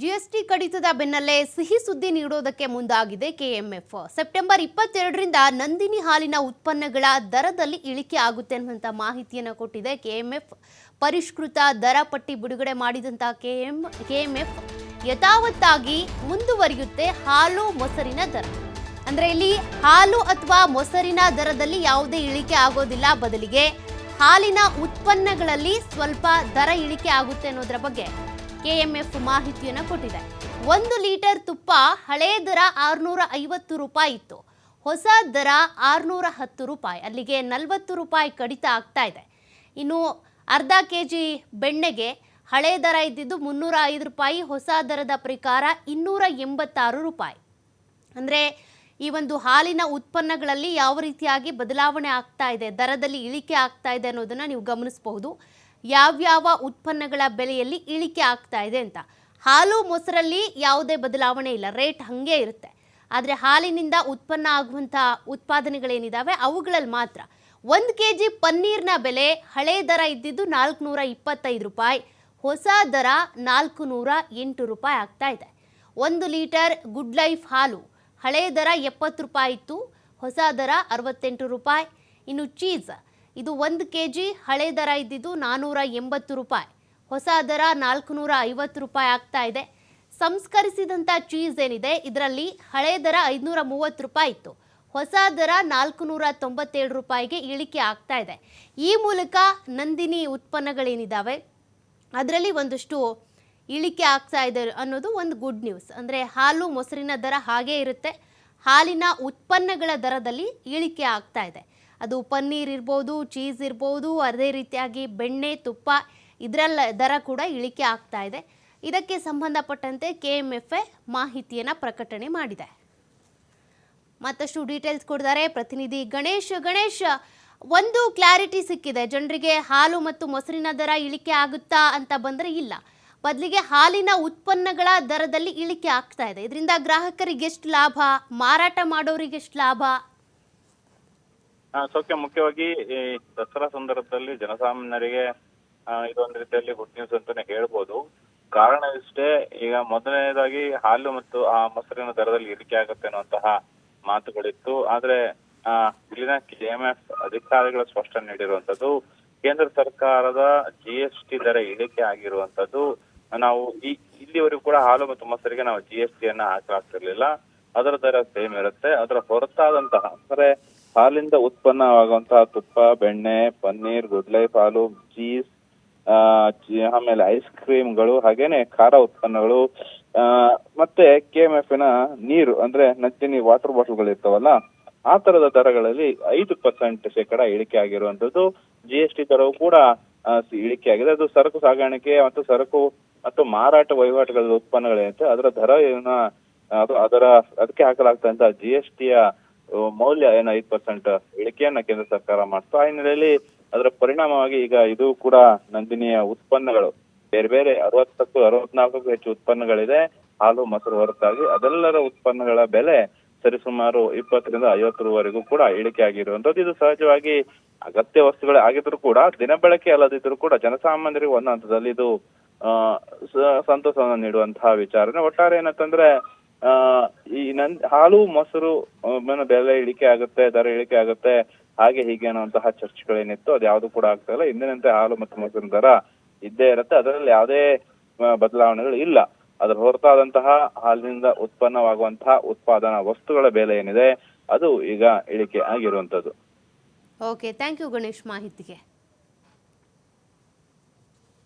GST ಕಡಿತದ ಬೆನ್ನಲ್ಲೇ ಸಿಹಿ ಸುದ್ದಿ ನೀಡೋದಕ್ಕೆ ಮುಂದಾಗಿದೆ ಕೆಎಂಎಫ್ ಸೆಪ್ಟೆಂಬರ್ ಇಪ್ಪತ್ತೆರಡರಿಂದ ನಂದಿನಿ ಹಾಲಿನ ಉತ್ಪನ್ನಗಳ ದರದಲ್ಲಿ ಇಳಿಕೆ ಆಗುತ್ತೆ ಅನ್ನುವಂಥ ಮಾಹಿತಿಯನ್ನು ಕೊಟ್ಟಿದೆ ಕೆಎಂಎಫ್ ಪರಿಷ್ಕೃತ ದರ ಪಟ್ಟಿ ಬಿಡುಗಡೆ ಮಾಡಿದಂಥ ಕೆಎಂ ಕೆಎಂಎಫ್ ಯಥಾವತ್ತಾಗಿ ಮುಂದುವರಿಯುತ್ತೆ ಹಾಲು ಮೊಸರಿನ ದರ. ಅಂದರೆ ಇಲ್ಲಿ ಹಾಲು ಅಥವಾ ಮೊಸರಿನ ದರದಲ್ಲಿ ಯಾವುದೇ ಇಳಿಕೆ ಆಗೋದಿಲ್ಲ. ಬದಲಿಗೆ ಹಾಲಿನ ಉತ್ಪನ್ನಗಳಲ್ಲಿ ಸ್ವಲ್ಪ ದರ ಇಳಿಕೆ ಆಗುತ್ತೆ ಅನ್ನೋದರ ಬಗ್ಗೆ. ಕೆಎಂಎಫ್ ಮಾಹಿತಿಯನ್ನು ಕೊಟ್ಟಿದೆ. ಒಂದು ಲೀಟರ್ ತುಪ್ಪ ಹಳೆ ದರ ಆರುನೂರ ಐವತ್ತು ರೂಪಾಯಿ ಇತ್ತು. ಹೊಸ ದರ ಆರುನೂರ ಹತ್ತು ರೂಪಾಯಿ. ಅಲ್ಲಿಗೆ ನಲವತ್ತು ರೂಪಾಯಿ ಕಡಿತ ಆಗ್ತಾ ಇದೆ. ಇನ್ನು ಅರ್ಧ ಕೆ ಜಿ ಬೆಣ್ಣೆಗೆ ಹಳೆ ದರ ಇದ್ದಿದ್ದು ಮುನ್ನೂರ ಐದು ರೂಪಾಯಿ, ಹೊಸ ದರದ ಪ್ರಕಾರ ಇನ್ನೂರ ಎಂಬತ್ತಾರು ರೂಪಾಯಿ. ಅಂದರೆ ಈ ಒಂದು ಹಾಲಿನ ಉತ್ಪನ್ನಗಳಲ್ಲಿ ಯಾವ ರೀತಿಯಾಗಿ ಬದಲಾವಣೆ ಆಗ್ತಾ ಇದೆ, ದರದಲ್ಲಿ ಇಳಿಕೆ ಆಗ್ತಾ ಇದೆ ಅನ್ನೋದನ್ನು ನೀವು ಗಮನಿಸಬಹುದು. ಯಾವ್ಯಾವ ಉತ್ಪನ್ನಗಳ ಬೆಲೆಯಲ್ಲಿ ಇಳಿಕೆ ಆಗ್ತಾ ಇದೆ ಅಂತ. ಹಾಲು ಮೊಸರಲ್ಲಿ ಯಾವುದೇ ಬದಲಾವಣೆ ಇಲ್ಲ, ರೇಟ್ ಹಾಗೆ ಇರುತ್ತೆ. ಆದರೆ ಹಾಲಿನಿಂದ ಉತ್ಪನ್ನ ಆಗುವಂಥ ಉತ್ಪಾದನೆಗಳೇನಿದ್ದಾವೆ ಅವುಗಳಲ್ಲಿ ಮಾತ್ರ. ಒಂದು ಕೆ ಜಿ ಪನ್ನೀರ್ನ ಬೆಲೆ ಹಳೆ ದರ ಇದ್ದಿದ್ದು ನಾಲ್ಕುನೂರ ಇಪ್ಪತ್ತೈದು ರೂಪಾಯಿ, ಹೊಸ ದರ ನಾಲ್ಕು ನೂರ ಎಂಟು ರೂಪಾಯಿ ಆಗ್ತಾ ಇದೆ. ಒಂದು ಲೀಟರ್ ಗುಡ್ ಲೈಫ್ ಹಾಲು ಹಳೆ ದರ ಎಪ್ಪತ್ತು ರೂಪಾಯಿ ಇತ್ತು, ಹೊಸ ದರ ಅರವತ್ತೆಂಟು ರೂಪಾಯಿ. ಇನ್ನು ಚೀಸ್ ಇದು ಒಂದು ಕೆ ಜಿ ಹಳೆ ದರ ಇದ್ದಿದ್ದು ನಾನ್ನೂರ ಎಂಬತ್ತು ರೂಪಾಯಿ. ಹೊಸ ದರ ನಾಲ್ಕುನೂರ ಐವತ್ತು ರೂಪಾಯಿ ಆಗ್ತಾ ಇದೆ. ಸಂಸ್ಕರಿಸಿದಂಥ ಚೀಸ್ ಏನಿದೆ, ಇದರಲ್ಲಿ ಹಳೆ ದರ ಐದುನೂರ ಮೂವತ್ತು ರೂಪಾಯಿ ಇತ್ತು. ಹೊಸ ದರ ನಾಲ್ಕುನೂರ ತೊಂಬತ್ತೇಳು ರೂಪಾಯಿಗೆ ಇಳಿಕೆ ಆಗ್ತಾ ಇದೆ. ಈ ಮೂಲಕ ನಂದಿನಿ ಉತ್ಪನ್ನಗಳೇನಿದ್ದಾವೆ ಅದರಲ್ಲಿ ಒಂದಷ್ಟು ಇಳಿಕೆ ಆಗ್ತಾ ಇದೆ ಅನ್ನೋದು ಒಂದು ಗುಡ್ ನ್ಯೂಸ್ ಅಂದರೆ ಹಾಲು, ಮೊಸರಿನ ದರ ಹಾಗೇ ಇರುತ್ತೆ. ಹಾಲಿನ ಉತ್ಪನ್ನಗಳ ದರದಲ್ಲಿ ಇಳಿಕೆ ಆಗ್ತಾ ಇದೆ. ಅದು ಪನ್ನೀರ್ ಇರ್ಬೋದು, ಚೀಸ್ ಇರ್ಬೋದು, ಅದೇ ರೀತಿಯಾಗಿ ಬೆಣ್ಣೆ, ತುಪ್ಪ ಇದರಲ್ಲ, ದರ ಕೂಡ ಇಳಿಕೆ ಆಗ್ತಾ ಇದೆ. ಇದಕ್ಕೆ ಸಂಬಂಧಪಟ್ಟಂತೆ ಕೆ ಎಂ ಎಫ್ ಎ ಮಾಹಿತಿಯನ್ನು ಪ್ರಕಟಣೆ ಮಾಡಿದೆ. ಮತ್ತಷ್ಟು ಡೀಟೇಲ್ಸ್ ಕೊಡ್ತಾರೆ ಪ್ರತಿನಿಧಿ ಗಣೇಶ್. ಗಣೇಶ್, ಒಂದು ಕ್ಲಾರಿಟಿ ಸಿಕ್ಕಿದೆ. ಜನರಿಗೆ ಹಾಲು ಮತ್ತು ಮೊಸರಿನ ದರ ಇಳಿಕೆ ಆಗುತ್ತಾ ಅಂತ ಬಂದರೆ ಇಲ್ಲ. ಬದಲಿಗೆ ಹಾಲಿನ ಉತ್ಪನ್ನಗಳ ದರದಲ್ಲಿ ಇಳಿಕೆ ಆಗ್ತಾ ಇದೆ. ಇದರಿಂದ ಗ್ರಾಹಕರಿಗೆ ಎಷ್ಟು ಲಾಭ, ಮಾರಾಟ ಮಾಡೋರಿಗೆ ಎಷ್ಟು ಲಾಭ? ಸೌಖ್ಯ ಮುಖ್ಯವಾಗಿ ಈ ದಸರಾ ಸಂದರ್ಭದಲ್ಲಿ ಜನಸಾಮಾನ್ಯರಿಗೆ ಇದೊಂದು ರೀತಿಯಲ್ಲಿ ಗುಡ್ ನ್ಯೂಸ್ ಅಂತಾನೆ ಹೇಳ್ಬೋದು. ಕಾರಣ ಇಷ್ಟೇ ಈಗ ಮೊದಲನೇದಾಗಿ ಹಾಲು ಮತ್ತು ಆ ಮೊಸರಿನ ದರದಲ್ಲಿ ಇಳಿಕೆ ಆಗುತ್ತೆ ಅನ್ನುವಂತಹ ಮಾತುಗಳಿತ್ತು. ಆದ್ರೆ ಆ, ಇಲ್ಲಿನ ಕೆಎಂಎಫ್ ಅಧಿಕಾರಿಗಳ ಸ್ಪಷ್ಟನೆ ನೀಡಿರುವಂತದ್ದು ಕೇಂದ್ರ ಸರ್ಕಾರದ ಜಿ ಎಸ್ ಟಿ ದರ ಇಳಿಕೆ ಆಗಿರುವಂತದ್ದು ನಾವು ಈ ಇಲ್ಲಿವರೆಗೂ ಕೂಡ ಹಾಲು ಮತ್ತು ಮೊಸರಿಗೆ ನಾವು ಜಿ ಎಸ್ ಟಿ ಅನ್ನ ಹಾಕಲಾಗ್ತಿರ್ಲಿಲ್ಲ. ಅದರ ದರ ಸೇಮ್ ಇರುತ್ತೆ. ಅದರ ಹೊರತಾದಂತಹ ಅಂದ್ರೆ ಹಾಲಿಂದ ಉತ್ಪನ್ನವಾಗುವಂತಹ ತುಪ್ಪ, ಬೆಣ್ಣೆ, ಪನ್ನೀರ್ ಗುಡ್ ಲೈಫ್ ಹಾಲು ಚೀಸ್ ಆಮೇಲೆ ಐಸ್ ಕ್ರೀಮ್ಗಳು ಹಾಗೇನೆ ಖಾರ ಉತ್ಪನ್ನಗಳು ಮತ್ತೆ ಕೆ ಎಂ ಎಫ್ನ ನೀರು ಅಂದ್ರೆ ನಂಜಿನಿ ವಾಟರ್ ಬಾಟಲ್ಗಳು ಇರ್ತಾವಲ್ಲ, ಆ ತರದ ದರಗಳಲ್ಲಿ ಐದು ಪರ್ಸೆಂಟ್ ಶೇಕಡ ಇಳಿಕೆ ಆಗಿರುವಂತದ್ದು ಜಿ ಎಸ್ ಟಿ ದರವು ಕೂಡ ಇಳಿಕೆ ಆಗಿದೆ. ಅದು ಸರಕು ಸಾಗಾಣಿಕೆ ಮತ್ತು ಸರಕು ಮತ್ತು ಮಾರಾಟ ವಹಿವಾಟುಗಳ ಉತ್ಪನ್ನಗಳೇನಿದೆ ಅದರ ದರ ಏನ, ಅದು ಅದರ, ಅದಕ್ಕೆ ಹಾಕಲಾಗ್ತಂತ ಜಿ ಎಸ್ ಟಿಯ ಮೌಲ್ಯ ಏನು ಐದು ಪರ್ಸೆಂಟ್ ಇಳಿಕೆಯನ್ನ ಕೇಂದ್ರ ಸರ್ಕಾರ ಮಾಡ್ತು ಆ ಹಿನ್ನೆಲೆಯಲ್ಲಿ ಅದರ ಪರಿಣಾಮವಾಗಿ ಈಗ ಇದು ಕೂಡ ನಂದಿನಿಯ ಉತ್ಪನ್ನಗಳು. ಬೇರೆ ಬೇರೆ ಅರವತ್ತಕ್ಕೂ ಅರವತ್ನಾಲ್ಕಕ್ಕೂ ಹೆಚ್ಚು ಉತ್ಪನ್ನಗಳಿದೆ. ಹಾಲು, ಮೊಸರು ಹೊರತಾಗಿ ಅದೆಲ್ಲರ ಉತ್ಪನ್ನಗಳ ಬೆಲೆ ಸರಿಸುಮಾರು ಇಪ್ಪತ್ತರಿಂದ ಐವತ್ತರವರೆಗೂ ಕೂಡ ಇಳಿಕೆ ಆಗಿರುವಂತದ್ದು ಇದು ಸಹಜವಾಗಿ ಅಗತ್ಯ ವಸ್ತುಗಳೇ ಆಗಿದ್ರು ಕೂಡ ದಿನಬಳಕೆ ಅಲ್ಲದಿದ್ರು ಕೂಡ ಜನಸಾಮಾನ್ಯರಿಗೆ ಒಂದು ಹಂತದಲ್ಲಿ ಇದು, ಆ, ಸ- ಸಂತೋಷವನ್ನು ನೀಡುವಂತಹ ವಿಚಾರನೆ. ಒಟ್ಟಾರೆ ಏನಂತಂದ್ರೆ ಈ ನನ್, ಹಾಲು, ಮೊಸರು ಬೆಲೆ ಇಳಿಕೆ ಆಗುತ್ತೆ, ದರ ಇಳಿಕೆ ಆಗುತ್ತೆ, ಹಾಗೆ ಹೀಗೆ ಅನ್ನುವಂತಹ ಚರ್ಚೆಗಳೇನಿತ್ತು, ಅದು ಯಾವುದು ಕೂಡ ಆಗ್ತಾ ಇಲ್ಲ. ಇಂದಿನಂತೆ ಹಾಲು ಮತ್ತು ಮೊಸರಿನ ದರ ಇದ್ದೇ ಇರುತ್ತೆ. ಅದರಲ್ಲಿ ಯಾವುದೇ ಬದಲಾವಣೆಗಳು ಇಲ್ಲ. ಅದರ ಹೊರತಾದಂತಹ ಹಾಲಿನಿಂದ ಉತ್ಪನ್ನವಾಗುವಂತಹ ಉತ್ಪಾದನಾ ವಸ್ತುಗಳ ಬೆಲೆ ಏನಿದೆ, ಅದು ಈಗ ಇಳಿಕೆ ಆಗಿರುವಂತದ್ದು ಓಕೆ ಥ್ಯಾಂಕ್ ಯು ಗಣೇಶ್ ಮಾಹಿತಿಗೆ.